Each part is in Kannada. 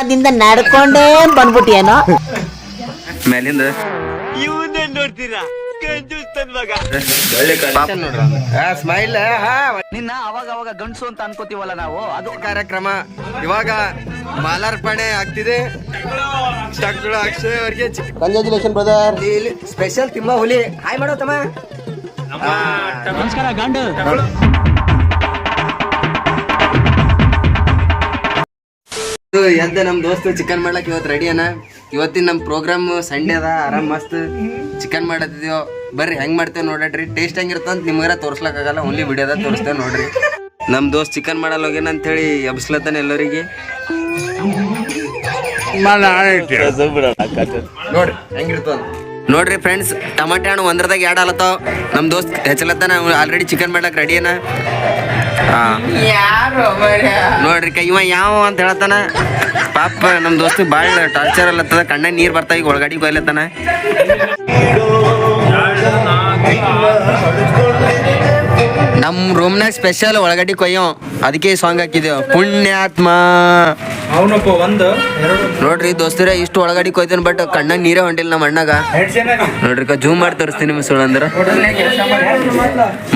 ಅದಿಂದ ನಡ್ಕೊಂಡೇ ಬಂದ್ಬಿಟ್ಟಿಯೇನೋ? ಮೇಲಿಂದ. ಸ್ಮೈಲ್ ನಿನ್ನ ಅವಾಗ ಅವಾಗ ಗಂಡಸು ಅಂತ ಅನ್ಕೋತೀವಲ್ಲ ನಾವು? ಅದು ಕಾರ್ಯಕ್ರಮ ಇವಾಗ ಮಾಲಾರ್ಪಣೆ ಆಗ್ತಿದೆ. ಅಕ್ಷಯ್ ಅವ್ರಿಗೆ ಕಂಗ್ರಾಚುಲೇಷನ್ ಬ್ರದರ್ ಸ್ಪೆಷಲ್ ತಿಮ್ಮ ಹುಲಿ. ಹಾಯ್ ಮಾಡೋ ತಮ್ಮ. ನಮಸ್ಕಾರ ಗಂಡು. ಎದ್ದ ನಮ್ ದೋಸ್ತ ಚಿಕನ್ ಮಾಡ್ಲಕ್ ಇವತ್ತು ರೆಡಿ ಅನ? ಇವತ್ತಿನ ನಮ್ ಪ್ರೋಗ್ರಾಮ್ ಸಂಡೇ ಅದ ಆರಾಮ್ ಮಸ್ತ್. ಚಿಕನ್ ಮಾಡತ್ತಿದ್ಯೋ? ಬರ್ರಿ ಹೆಂಗ್ ಮಾಡ್ತೇವೆ ನೋಡ್ರಿ ಟೇಸ್ಟ್ ಹೆಂಗಿರ್ತಂತ ಅಂತ ನಿಮ್ಗಾರ ತೋರ್ಸ್ಲಕ್ಕಾಗಲ್ಲ ಓನ್ಲಿ ವಿಡಿಯೋದ ತೋರಿಸ್ತೇವೆ ನೋಡ್ರಿ. ನಮ್ ದೋಸ್ತ್ ಚಿಕನ್ ಮಾಡಲ್ಲ ಹೋಗ್ಯಾನ ಅಂತ ಹೇಳಿ ಎಬ್ಸ್ಲತ್ತಾನ ಎಲ್ಲರಿಗೆ. ನೋಡ್ರಿ ಹೆಂಗಿರ್ತದ. ನೋಡ್ರಿ ಫ್ರೆಂಡ್ಸ್ ಟಮಾಟೆ ಹಣ್ಣು ಒಂದ್ರದಾಗ ಎರಡು ಆಲತ್ತಾವ. ನಮ್ ದೋಸ್ತ್ ಹೆಚ್ಚಲತ್ತಾನ ಆಲ್ರೆಡಿ ಚಿಕನ್ ಮಾಡ್ಲಕ್ ರೆಡಿ ಅನ. ನೋಡ್ರಿ ಕೈ ಇವ ಯಾವ ಅಂತ ಹೇಳತ್ತಾನ ಪಾಪ ನಮ್ ದೋಸ್ತ ಬಾಳ ಟಾರ್ಚರ್ ಅಲ್ಲತ್ತದ ಕಣ್ಣ ನೀರ್ ಬರ್ತಾ ಈಗ ಒಳಗಡೆ ಬೈಲತ್ತಾನ ನಮ್ ರೂಮ್ನಾಗ ಸ್ಪೆಷಲ್ ಒಳಗಡೆ ಕೊಯ್ಯೋ. ಅದಕ್ಕೆ ಸಾಂಗ್ ಹಾಕಿದೆವು ಪುಣ್ಯಾತ್ಮ. ಅವನಪ್ಪ ಒಂದು ಎರಡು. ನೋಡ್ರಿ ದೋಸ್ತರ ಇಷ್ಟು ಒಳಗಡೆ ಕೊಯ್ತೇನೆ ಬಟ್ ಕಣ್ಣಾಗ ನೀರೇ ಹೊಂಟಿಲ್ಲ ನಮ್ಮ ಅಣ್ಣಗ. ನೋಡ್ರಿ ಜೂಮ್ ಮಾಡಿ ತೋರಿಸ್ತೀನಿ ನಿಮ್ ಸುಳ್ಳು ಅಂದ್ರ.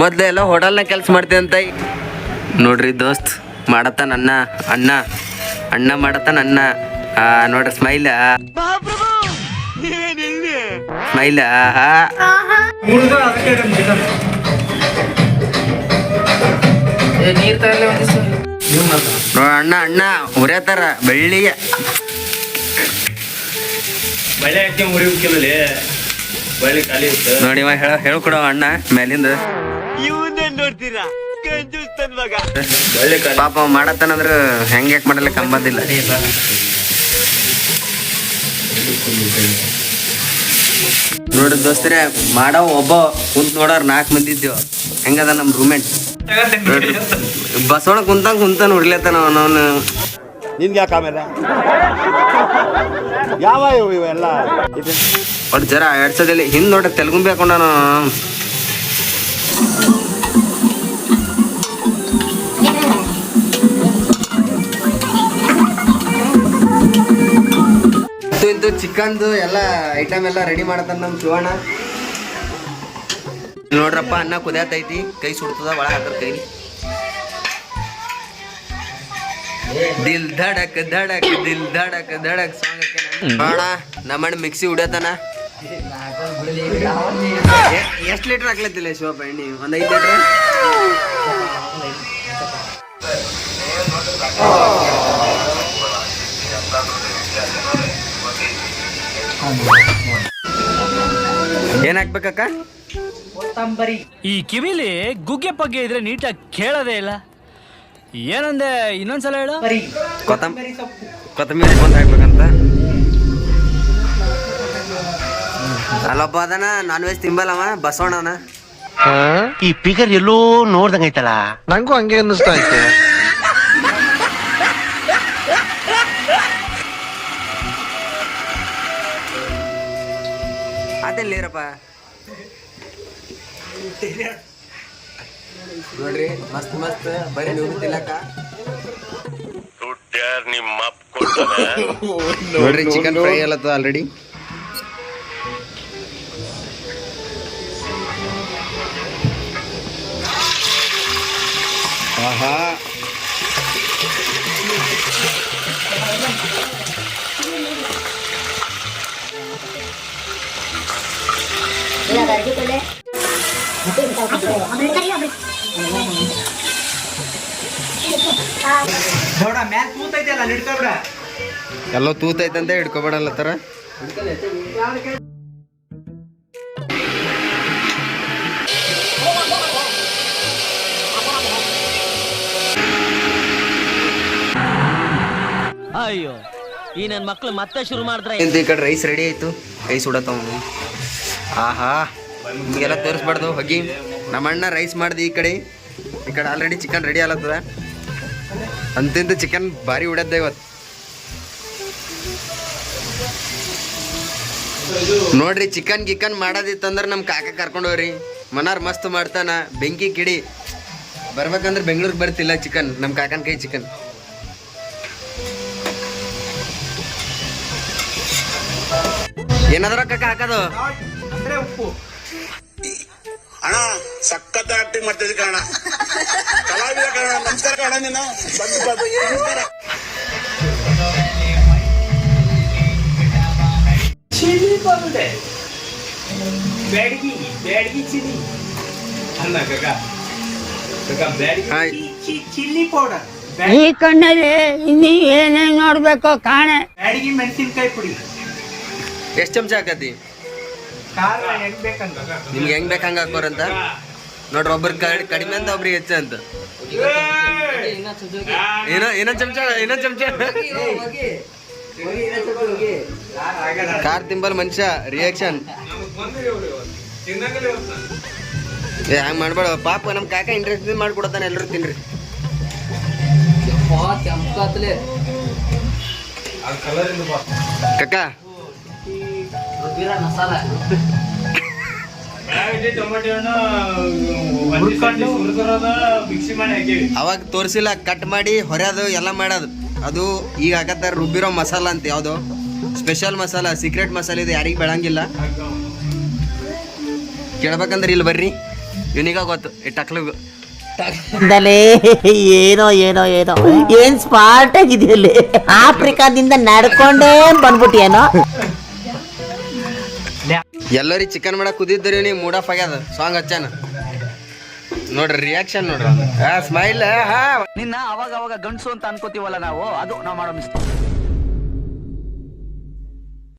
ಮೊದ್ಲು ಎಲ್ಲ ಹೋಟೆಲ್ನಾಗ ಕೆಲಸ ಮಾಡ್ತೀನಿ ಅಂತ. ನೋಡ್ರಿ ದೋಸ್ತ್ ಮಾಡತ್ತಾನ ಅಣ್ಣ ಅಣ್ಣ. ಅಣ್ಣ ಮಾಡತ್ತಾನ ಅಣ್ಣ ಆ ನೋಡ್ರಿ ಸ್ಮೈಲ್ ಸ್ಮೈಲ್ ಅಣ್ಣ ಅಣ್ಣ ಉರೇತಾರ ಬೆಳ್ಳಿಗೆ. ಬಳೆ ಹಾಕಿ ಮುರಿಬೇಕಿಲ್ಲೇ ಬಳೆ ಖಾಲಿ ಇತ್ತು. ನೋಡಿ ಇವಾಗ ಹೇಳ ಹೇಳ್ಕೊಡೋ ಅಣ್ಣ ಮೇಲಿಂದ. ಖಾಲಿ. ಪಾಪ ಅವ ಮಾಡತ್ತಾನಂದ್ರ ಹೆಂಗ್ ಯಾಕೆ ಮಾಡಲ್ಲ ಕಂಬದಿಲ್ಲ ನೋಡಿ ದೋಸ್ತರೇ ಮಾಡೋ ಒಬ್ಬ ಕುಂತ್ ನೋಡೋರ್ ನಾಲ್ಕು ಮಂದಿ ಇದ್ದೇವ. ಹೆಂಗದ ನಮ್ ರೂಮೆಂಟ್ ಬಸವಣ ಕುಂತಂಗ ಕುಂತಾನ ಉರ್ಲೇತಾನ ಅವನವನು. ನಿನ್ಗೆ ಯಾಕೆ ಆಮೇಲೆ? ಯಾವ ಇವು ಇವೆಲ್ಲ? ಇದು? ಒಟ್ಟು ಜರ ಸದಲ್ಲಿ ಹಿಂದ್ ನೋಡ್ರಿ ತೆಲುಗುಂಬಿ ಇಂತು ಚಿಕನ್ದು ಎಲ್ಲ ಐಟಮ್ ಎಲ್ಲ ರೆಡಿ ಮಾಡ್ತಾನೆ ನಮ್ ಶಿವಣ್ಣ. ನೋಡ್ರಪ್ಪ ಅನ್ನ ಕುದಿಯತೈತಿ ಕೈ ಸುಡ್ತದ ಒಳ ಹಾಕರ್ ಕೈ ದಿಲ್ ಧಡಕ್ ಧಡಕ್ ದಿಲ್ ಧಡಕ್ ಧಡಕ್ ಸಾಂಗ್ ನೋಡ ನಮ್ಮಣ್ಣ ಮಿಕ್ಸಿ ಉಡತನ ಎಷ್ಟು ಲೀಟರ್ ಹಾಕ್ಲತ್ತಿಲ್ಲ ಶಿವಪ್ಪ ಎಣ್ಣೆ? ಒಂದ್ ಐದು ಲೀಟರ್ ಏನ್ ಹಾಕ್ಬೇಕಕ್ಕ? ಈ ಕಿವಿಲಿ ಗುಗ್ಗೆ ಪಗ್ಗೆ ಇದ್ರೆ ನೀಟಾಗಿ ಕೇಳೋದೇ ಇಲ್ಲ. ಏನಂದೆ ಇನ್ನೊಂದ್ಸಲ ಹೇಳು? ಕೊತ್ತಂಬರಿ ಕೊತ್ತಂಬರಿ ಬಂದ ಹಾಕ್ಬೇಕಂತ? ಅಲ್ಲೊಬ್ಬ ಅದನ ನಾನ್ ವೆಜ್ ತಿಂಬಲ್ಲವ ಬಸವಣ್ಣನ ಈ ಫಿಗರ್ ಎಲ್ಲೋ ನೋಡ್ದಂಗೈತಲ್ಲ. ನಂಗೂ ಹಂಗೆ ಅನ್ನಿಸ್ತಾ ಐತೆ ಅದೆಲ್ಲಿರಪ್ಪ ನೋಡ್ರಿ ಮಸ್ತ್ ಮಸ್ತ್ ಬರೀ ನೀವು ತಿನ್ನಕ ನೋಡ್ರಿ ಚಿಕನ್ ಫ್ರೈ ಅಲ್ಲತ್ತ ಆಲ್ರೆಡಿ ಆಹಾ. ಎಲ್ಲೋ ತೂತೈತಂತ ತರ ಅಯ್ಯೋ ಈ ನನ್ ಮಕ್ಳು ಮತ್ತೆ ಶುರು ಮಾಡಿದ್ರೆ? ಈ ಕಡೆ ರೈಸ್ ರೆಡಿ ಆಯ್ತು. ರೈಸ್ ಉಡತ್ತವ ಆಹಾ. ನಿಮಗೆಲ್ಲ ತೋರಿಸ್ಬಾರ್ದು. ಹೋಗಿ. ನಮ್ಮಣ್ಣ ರೈಸ್ ಮಾಡ್ದು ಈ ಕಡೆ. ಈ ಕಡೆ ಆಲ್ರೆಡಿ ಚಿಕನ್ ರೆಡಿ ಆಲತ್ತದ ಅಂತಿಂತ ಚಿಕನ್ ಭಾರಿ ಉಡದ್ದೆ ಇವತ್ತು ನೋಡ್ರಿ ಚಿಕನ್ ಗಿಕನ್ ಮಾಡೋದಿತ್ತಂದ್ರೆ ನಮ್ಮ ಕಾಕ ಕರ್ಕೊಂಡು ಹೋಗ್ರಿ. ಮನಾರ್ ಮಸ್ತ್ ಮಾಡ್ತಾನ. ಬೆಂಕಿ ಕಿಡಿ. ಬರ್ಬೇಕಂದ್ರೆ ಬೆಂಗಳೂರಿಗೆ ಬರ್ತಿಲ್ಲ ಚಿಕನ್ ನಮ್ಮ ಕಾಕನ ಕೈ ಚಿಕನ್ ಏನಾದ್ರೂ ಕಾಕ ಹಾಕೋದು ಅಣ್ಣ ಸಖತ್ ಆಕ್ಟಿಂಗ್ ಮಾಡ್ತಿದ್ದೆ ಕಣ ಕಲಾವಿದ ಕಣ ನಮಸ್ಕಾರ ಕಣ ನೀನು. ಬಂದು ಬಂದು. ನಮಸ್ಕಾರ chilli powder Byadgi Byadgi chilli ಅಲ್ಲ ಕಾಕ ಬ್ಯಾಡಗಿ ಚಿಲ್ಲಿ ಪೌಡರ್. ಈ ಕಣ್ಣಲ್ಲಿ ಇನ್ನೀ ಏನೇನ್ ನೋಡ್ಬೇಕು ಕಾಣೆ. ಬ್ಯಾಡಗಿ ಮೆಣಸಿನ್ಕಾಯಿ ಪುಡಿ. ಎಷ್ಟು ಚಮಚ ಹಾಕತಿ ನಿಮ್ಗೆ ಹೆಂಗ್ ಬೇಕಂಗ ಹಾಕೋರಂತ ನೋಡ್ರಿ ಒಬ್ರ ಕಡಿಮೆ ಅಂತ ಒಬ್ರಿಗೆ ಹೆಚ್ಚ ಅಂತ. ಏನೋ ಇನ್ನೊಂದ್ ಚಮಚ ಏನ ಚಮಚ. ಕಾರ್ ತಿಂಬಲ್ ಮನುಷ್ಯ ರಿಯಾಕ್ಷನ್ ಏ ಹಂಗ ಮಾಡ್ಬೇಡ. ಪಾಪ ನಮ್ ಕಾಕ ಇಂಟ್ರೆಸ್ಟ್ ಮಾಡ್ಕೊಡತಾನೆ ಎಲ್ರು ತಿನ್ರಿ. ಕಾಕ ಹಾಕೀವಿ. ಅವಾಗ ತೋರಿಸಿಲ್ಲ ಕಟ್ ಮಾಡಿ ಹೊರದು ಎಲ್ಲ ಮಾಡೋದು. ಅದು ಈಗ ಹಾಕತ್ತಾರ ರುಬ್ಬಿರೋ ಮಸಾಲ ಅಂತ ಯಾವುದು. ಸ್ಪೆಷಲ್ ಮಸಾಲ ಸೀಕ್ರೆಟ್ ಮಸಾಲೆ ಇದು ಯಾರಿಗೆ ಬೆಳಂಗಿಲ್ಲ. ಕೇಳ್ಬೇಕಂದ್ರೆ ಇಲ್ಲಿ ಬರ್ರಿ. ಇವನಿಗ ಗೊತ್ತು ಈ ಟಕ್ಲಿಗೂ ಏನೋ ಏನೋ ಏನೋ. ಏನ್ ಸ್ಮಾರ್ಟ್ ಆಗಿದೆಯಲ್ಲಿ? ಆಫ್ರಿಕಾದಿಂದ ನಡ್ಕೊಂಡೇ ಬಂದ್ಬಿಟ್ಟಿಯೇನೋ? ಎಲ್ಲರಿ ಚಿಕನ್ ಮಾಡಕ್ ಕುದಿದ್ರಿ ನೀವು ಮೂಡ್ ಆಫ್ ಆಗ್ಯದ. ಸಾಂಗ್ ಹಚ್ಚಾನ ನೋಡ್ರಿ ರಿಯಾಕ್ಷನ್ ನೋಡ್ರಿ ಆ ಸ್ಮೈಲ್ ಹಾ. ನಿನ್ನ ಅವಾಗ ಅವಾಗ ಗಂಡಸು ಅಂತ ಅನ್ಕೋತೀವಲ್ಲ ನಾವು ಅದು ನಾವು ಮಾಡೋ ಮಿಸ್ಟೇಕ್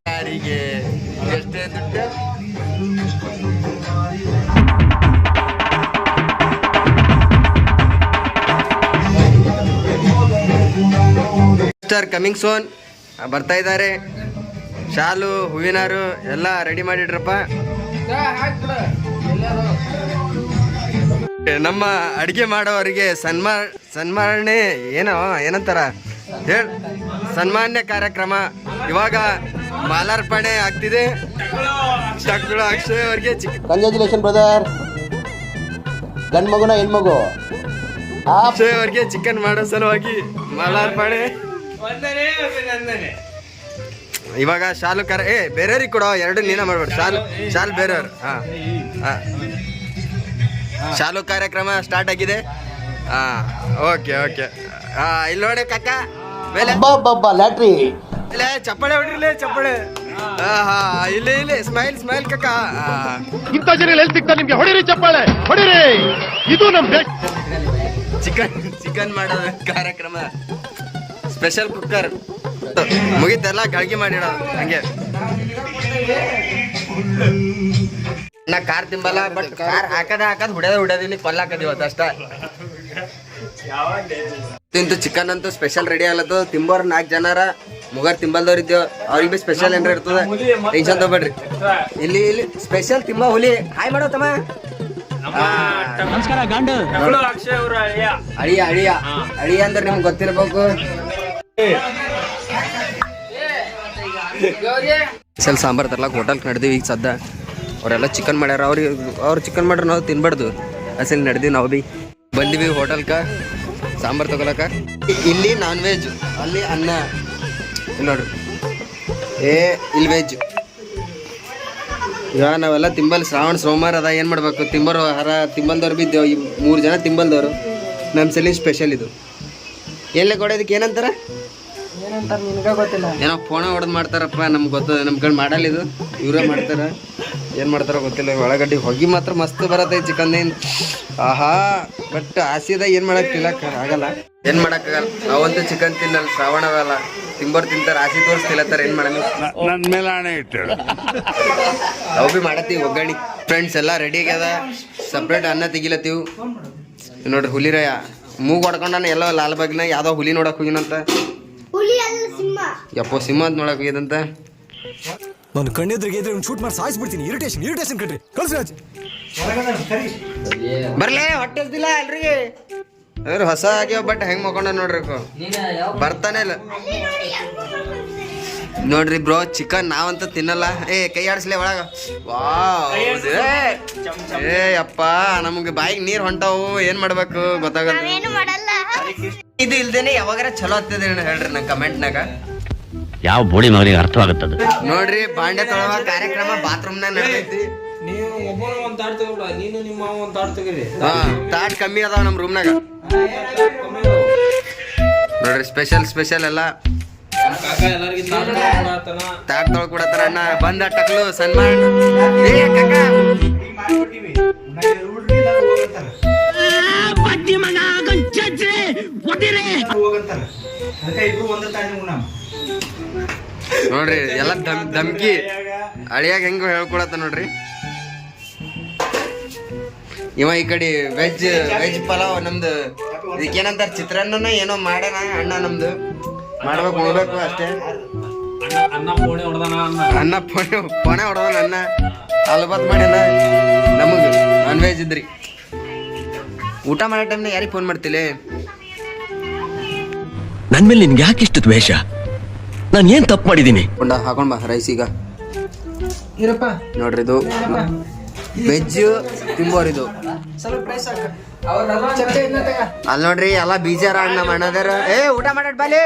ಯಾರಿಗೆ ಎಷ್ಟೇ ದುಡ್ಡು? ಕಮಿಂಗ್ ಸೋನ್ ಬರ್ತಾ ಇದ್ದಾರೆ. ಶಾಲು ಹೂವಿನಾರು ಎಲ್ಲ ರೆಡಿ ಮಾಡಿಡ್ರಪ್ಪ ನಮ್ಮ ಅಡಿಗೆ ಮಾಡೋರಿಗೆ ಸನ್ಮಾ ಸನ್ಮಾನಣೆ ಏನೋ ಏನಂತಾರ? ಹೇಳ್ ಸನ್ಮಾನ್ಯ ಕಾರ್ಯಕ್ರಮ. ಇವಾಗ ಮಾಲಾರ್ಪಣೆ ಆಗ್ತಿದೆ. ಅಕ್ಷಯ್ ಅವರಿಗೆ ಕಂಗ್ರ್ಯಾಚುಲೇಷನ್ ಬ್ರದರ್ ಗಂಡ್ ಮಗುನ ಹೆಣ್ಮಗು ಅಕ್ಷಯ್ ಅವ್ರಿಗೆ ಚಿಕನ್ ಮಾಡೋ ಸಲುವಾಗಿ ಮಾಲಾರ್ಪಣೆ. ವಂದನೆ ಅಭಿನಂದನೆ. ಇವಾಗ ಶಾಲು ಕರೆ ಏ ಬೇರೆಯವ್ರಿಗೆ ಕೊಡೋ ಎರಡು ನೀನ ಮಾಡ್ಬೇಡ. ಶಾಲು ಶಾಲು ಬೇರೆಯವ್ರು. ಹಾ ಹಾ. ಶಾಲು ಕಾರ್ಯಕ್ರಮ ಸ್ಟಾರ್ಟ್ ಆಗಿದೆ. ಹಾ ಓಕೆ ಓಕೆ. ಹಾ ಇಲ್ಲಿ ನೋಡಿ ಕಕ್ಕ ಮೇಲೆ. ಲ್ಯಾಟ್ರಿ. ಇಲ್ಲ ಚಪ್ಪಳೆ ಹೊಡ್ರಿಲೆ ಚಪ್ಪಳೆ. ಹಾ ಇಲ್ಲ ಇಲ್ಲಿ ಇಲ್ಲಿ ಸ್ಮೈಲ್ ಸ್ಮೈಲ್ ಕಕ್ಕ ಹಾ. ಇಂಥ ಜನ ಎಲ್ಲಿ ಸಿಗ್ತಾರೆ ನಿಮ್ಗೆ? ಹೊಡಿರಿ ಚಪ್ಪಾಳೆ ಹೊಡಿರಿ. ಇದು ನಮ್ ಚಿಕನ್ ಚಿಕನ್ ಮಾಡೋ ಕಾರ್ಯಕ್ರಮ. ಸ್ಪೆಷಲ್ ಕುಕ್ಕರ್ ಮುಗಿತೆಲ್ಲ ಗಳಿಗೆ ಮಾಡಿಡೋದು ಹಂಗೆ. ನಾ ಕಾರ್ ತಿಂಬಲ್ಲ ಬಟ್ ಕಾರ್ ಹಾಕದ ಹಾಕದ್ ಹುಡ್ಯದ ಹುಡ್ಯದ ಇಲ್ಲಿ ಕೊಲ್ಲಾಕದ ಇವತ್ತು ಅಷ್ಟ. ತಿಂತು ಚಿಕನ್ ಅಂತೂ ಸ್ಪೆಷಲ್ ರೆಡಿ ಆಗ್ಲತ್ತು ತಿಂಬೋರ್ ನಾಲ್ಕು ಜನರ ಮುಗರ್ ತಿಂಬಲ್ದವ್ರು ಇದ್ದೇವೆ ಅವ್ರಿಗೆ ಬಿ ಸ್ಪೆಷಲ್ ಏನಾರ ಇರ್ತದ. ಟೆನ್ಷನ್ ತಗೋಬೇಡ್ರಿ. ಇಲ್ಲಿ ಇಲ್ಲಿ ಸ್ಪೆಷಲ್ ತಿಂಬ ಹುಲಿ. ಹಾಯ್ ಮಾಡೋ ತಮ್ಮ. ನಮಸ್ಕಾರ ಗಂಡು. ಟಕಳು ಅಕ್ಷಯ್ ಅವ್ರ ಅಳಿಯ. ಅಳಿಯ ಅಳಿಯ. ಅಳಿಯ ಅಂದ್ರೆ ನಿಮ್ಗೆ ಗೊತ್ತಿರ್ಬೇಕು. ಸ್ವಲ್ಪ ಸಾಂಬಾರ್ ತರ್ಲಾಕ ಹೋಟೆಲ್ಗೆ ನಡೆದೀವಿ ಈಗ ಸದ್ದ. ಅವರೆಲ್ಲ ಚಿಕನ್ ಮಾಡ್ಯಾರ. ಅವ್ರಿಗೆ ಅವ್ರು ಚಿಕನ್ ಮಾಡ್ರೆ ನಾವು ತಿನ್ಬಾರ್ದು. ಅಸಲಿ ನಡೆದೀವಿ ನಾವು ಬಿ. ಬಂದಿವಿ ಹೋಟೆಲ್ಕ ಸಾಂಬಾರ್ ತಗೊಳಕ. ಇಲ್ಲಿ ನಾನ್ ವೆಜ್ ಅಲ್ಲಿ ಅನ್ನ. ನೋಡ್ರಿ ಏ ಇಲ್ಲಿ ವೆಜ್ ಈಗ ನಾವೆಲ್ಲ ತಿಂಬಲ್ ಶ್ರಾವಣ, ಸೋಮವಾರ ಅದ. ಏನು ಮಾಡ್ಬೇಕು? ತಿಂಬರು ಹರ ತಿಂಬಲ್ದವ್ರು ಬಿ ಈ ಮೂರು ಜನ ತಿಂಬಲ್ದವರು. ನಮ್ಮ ಸಲಿ ಸ್ಪೆಷಲ್ ಇದು. ಎಲ್ಲೇ ಕೊಡೋದಕ್ಕೆ ಏನಂತಾರ? ಏನೋ ಫೋನ ಹೊಡೆದು ಮಾಡ್ತಾರಪ್ಪ ನಮ್ಗೆ ಗೊತ್ತದ ನಮ್ ಕಡೆ ಮಾಡಲ್ಲ ಇದು. ಇವರೇ ಮಾಡ್ತಾರ. ಏನು ಮಾಡ್ತಾರೋ ಗೊತ್ತಿಲ್ಲ ಒಳಗಡ್ಡಿ ಹೊಗಿ ಮಾತ್ರ ಮಸ್ತ್ ಬರತ್ತೆ ಚಿಕನ್ ಏನ್ ಆಹಾ ಬಟ್ ಆಸಿದ ಏನು ಮಾಡಕ್ ತಿನ್ನಕ್ ಆಗಲ್ಲ. ಏನ್ ಮಾಡಕ್ಕಾಗಲ್ಲ ನಾವಂತೂ ಚಿಕನ್ ತಿನ್ನಲ್ಲ ಶ್ರಾವಣವಲ್ಲ ತಿಂಬರ್ ತಿಂತಾರ ಆಸಿ ತೋರಿಸ್ತಿಲ್ಲತ್ತಾರ ಏನ್ ಮಾಡಲ್ಲ ನನ್ನ ಮೇಲೆ ಆಣೆ ಇಟ್ಟು ನಾವು ಬಿ ಮಾಡತ್ತೀವಿ ಒಗ್ಗಣಿ ಫ್ರೆಂಡ್ಸ್ ಎಲ್ಲ ರೆಡಿ ಆಗ್ಯದ. ಸಪ್ರೇಟ್ ಅನ್ನ ತೆಗಿಲತ್ತೀವಿ. ನೋಡ್ರಿ ಹುಲಿರಯ್ಯ ಮೂಗ್ ಹೊಡ್ಕೊಂಡಾನ ಎಲ್ಲ ಲಾಲ್ಬಾಗ್ನ ಯಾವ್ದೋ ಹುಲಿ ನೋಡಕ್ ಹೋಗಿನಂತ. ಯಪ್ಪೋ ಸಿಂಹ ಅಂತ ನೋಡಕ್ ಹೋಗಿದಂತ ನಾನು ಕಣ್ಣೆದ್ರಿಗೆ ಇದ್ರೆ ಒಂದು ಶೂಟ್ ಮಾಡಿ ಸಾಯಿಸ್ಬಿಡ್ತೀನಿ. ಇರಿಟೇಷನ್ ಇರಿಟೇಷನ್ ಕಣ್ರಿ. ಕಳ್ಸಿ ರಾಜ್ ಬರ್ಲೇ ಹೊಟ್ಟೆ ಹಸ್ದಿಲ್ಲ ಎಲ್ರಿಗೆ? ಅದ್ರ ಹೊಸ ಆಗ್ಯಾವ ಬಟ್ ಹೆಂಗ್ ಮಕ್ಕೊಂಡ ನೋಡ್ರಿ. ಬರ್ತಾನೆ ಇಲ್ಲ. ನೋಡ್ರಿ ಬ್ರೋ ಚಿಕನ್ ನಾವಂತ ತಿನ್ನಲ್ಲ. ಏ ಕೈ ಆಡಿಸ್ಲೇ ಒಳಗ. ಏ, ಏ ಅಪ್ಪ ನಮ್ಗೆ ಬಾಯಿಗೆ ನೀರ್ ಹೊಂಟಾವು. ಏನ್ ಮಾಡ್ಬೇಕು ಗೊತ್ತಾಗಲ್ಲ ಇದು ಇಲ್ದೇನೆ ಯಾವಾಗಾರ ಚಲೋ ಆಗ್ತದೆ ಹೇಳ್ರಿ ನಂಗೆ. ಕಮೆಂಟ್ನಾಗ ಯಾವ ಬೋಳಿ ಮಗನಿಗೆ ಅರ್ಥವಾಗುತ್ತದೆ? ನೋಡ್ರಿ ಬಾಂಡೆ ತೊಳವ ಕಾರ್ಯಕ್ರಮ ಬಾತ್ರೂಮ್ನಾಗ ನಡೆದೈತಿ. ನೀವು ಒಬ್ಬನ ಒಂದ್ ತಾಟ್ ತಗೋಬಿಡ ನೀನು ನಿಮ್ಮ ಮಾವ ಒಂದ್ ತಾಟ್ ತಗೋರಿ. ಹಾ ತಾಟ್ ಕಮ್ಮಿ ಅದಾವ ನಮ್ ರೂಮ್ನಾಗ ನೋಡ್ರಿ ಸ್ಪೆಷಲ್ ಸ್ಪೆಷಲ್ ಎಲ್ಲ. ಕಾಕ ಎಲ್ಲಾರ್ಗಿ ತಾಟ್ ತಗೋಬಿಡತನ. ತಾಟ್ ಅಣ್ಣ. ಬಂದ ಟಕ್ಲು ಸನ್ಮಾನ. ಏ ಕಾಕ. ನೋಡ್ರಿ ಎಲ್ಲ ದಮ್ ಧಮ್ಕಿ ಅಳಿಯಾಗ. ಹೆಂಗ ಹೇಳ್ಕೊಳತ್ತ ನೋಡ್ರಿ. ಇವ ಈ ಕಡೆ ವೆಜ್ ವೆಜ್ ಪಲಾವ್ ನಮ್ದು. ಇದಕ್ಕೇನಂತಾರ ಚಿತ್ರಾನ್ನ ಏನೋ ಮಾಡ್ಯಾನ ಅಣ್ಣ ನಮ್ದು. ಮಾಡ್ಬೇಕು ಉಣ್ಬೇಕು ಅಷ್ಟೇ. ಅಣ್ಣ ಅನ್ನ ಪೋಣೆ ಹೊಡ್ದಾನ ಪೊಣೆ ಪೊಣೆ ಹೊಡೆದ ಅನ್ನ ಅಲ್ಬತ್ ಮಾಡ್ಯಾನ ನಮಗ್ ನಾನ್ ವೆಜ್ ಇದ್ರಿ. ಊಟ ಮಾಡೋ ಟೈಮ್ನ ಯಾರಿಗೆ ಫೋನ್ ಮಾಡ್ತಿಲೆ? ನನ್ ಮೇಲೆ ನಿನ್ಗೆ ಯಾಕೆ ಇಷ್ಟು ದ್ವೇಷ? ನಾನು ಏನ್ ತಪ್ಪು ಮಾಡಿದ್ದೀನಿ ಕೊಂಡ ಹಾಕೊಂಡ್ ಬಾ ರೈಸ್ ಈಗ. ಇರಪ್ಪ. ನೋಡ್ರಿ ಇದು. ವೆಜ್ ತಿಂಬೋರಿದು ಅಲ್ಲಿ ನೋಡ್ರಿ ಎಲ್ಲ ಬೀಜಾರ ಅಣ್ಣ ಮಾಡದಾರ ಏ ಊಟ ಮಾಡಟ್ ಬಾಲಿ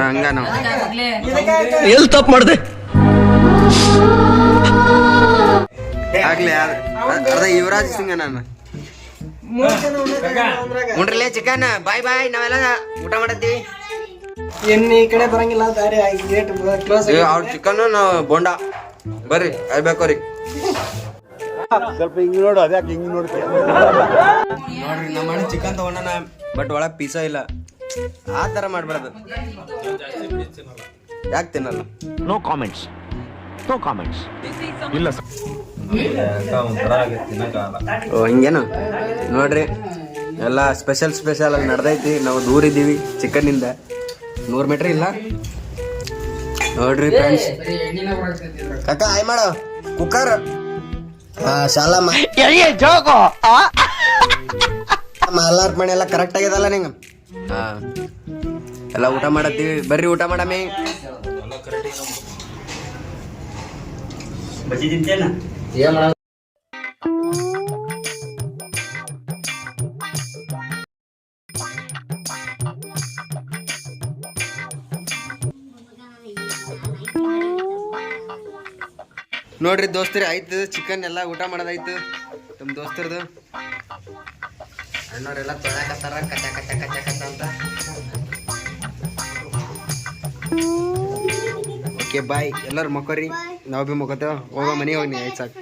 ಹಂಗ ನಾವು. ಎಲ್ಲಿ ತಪ್ಪು ಮಾಡಿದೆ? ಆಗ್ಲಿ ಅರ್ಧ ಯುವರಾಜ್ ಸಿಂಗ ನಾನು. ಉಂಡ್ರಲೇ ಚಿಕನ್. ಬಾಯ್ ಬಾಯ್ ನಾವೆಲ್ಲ ಊಟ ಮಾಡತ್ತೀವಿ. ಎಣ್ಣೆ ಈ ಕಡೆ ಬರಂಗಿಲ್ಲ ದಾರಿ ಗೇಟ್ ಕ್ಲೋಸ್ ಅವ್ರ ಚಿಕನ್ ನಾವು ಬೋಂಡ. ಬರ್ರಿ ಅಯ್ಬೇಕು ರೀ ನೋಡ್ರಿ ನಮ್ಮ ಅಣ್ಣ ಚಿಕನ್ ತಗೊಂಡನ ಬಟ್ ಒಳಗ್ ಪೀಸ ಇಲ್ಲ. ಆ ತರ ಮಾಡ್ಬಾರ್ದು. ಯಾಕೆ ತಿನ್ನಲ್ಲ? ನೋ ಕಾಮೆಂಟ್ಸ್ ನೋ ಕಾಮೆಂಟ್ಸ್ ಇಲ್ಲ ಸರ್. ಓ ಹಿಂಗೇನು? ನೋಡ್ರಿ ಎಲ್ಲ ಸ್ಪೆಷಲ್ ಸ್ಪೆಷಲ್ ಅಲ್ಲಿ ನಡ್ದೈತಿ. ನಾವು ದೂರ ಇದ್ದೀವಿ ಚಿಕನ್ನಿಂದ ನೂರು ಮೀಟ್ರ್ ಇಲ್ಲ? ನೋಡ್ರಿ ಫ್ರೆಂಡ್ಸ್ ಕಾಕ ಆಯ್ ಮಾಡು. ಕುಕ್ಕರ್. ಹಾ ಶಾಲಾ ಮಲ್ಲಾರ್ ಮನೆ ಎಲ್ಲ ಕರೆಕ್ಟ್ ಆಗಿದಲ್ಲ ನಿಂಗೆ? ಹಾ ಎಲ್ಲ ಊಟ ಮಾಡತ್ತೀವಿ. ಬರ್ರಿ ಊಟ ನೋಡ್ರಿ ದೋಸ್ತರಿ ಆಯ್ತು ಚಿಕನ್ ಎಲ್ಲ ಊಟ ಮಾಡೋದಾಯ್ತು. ನಮ್ಮ ದೋಸ್ತರದು? ಅಣ್ಣವರೆಲ್ಲ ತೊಳಕತ್ತಾರ ಕಚ ಕಚ ಕಚ ಕಚ ಅಂತ. ಓಕೆ ಬಾಯ್ ಎಲ್ಲರೂ ಮಕ್ಕೋರಿ. ನಾವು ಭೀ ಮಕ್ಕೋತೇವ ಹೋಗ ಮನೆಗೆ ಹೋಗಿ ಆಯ್ತು ಸಾಕು.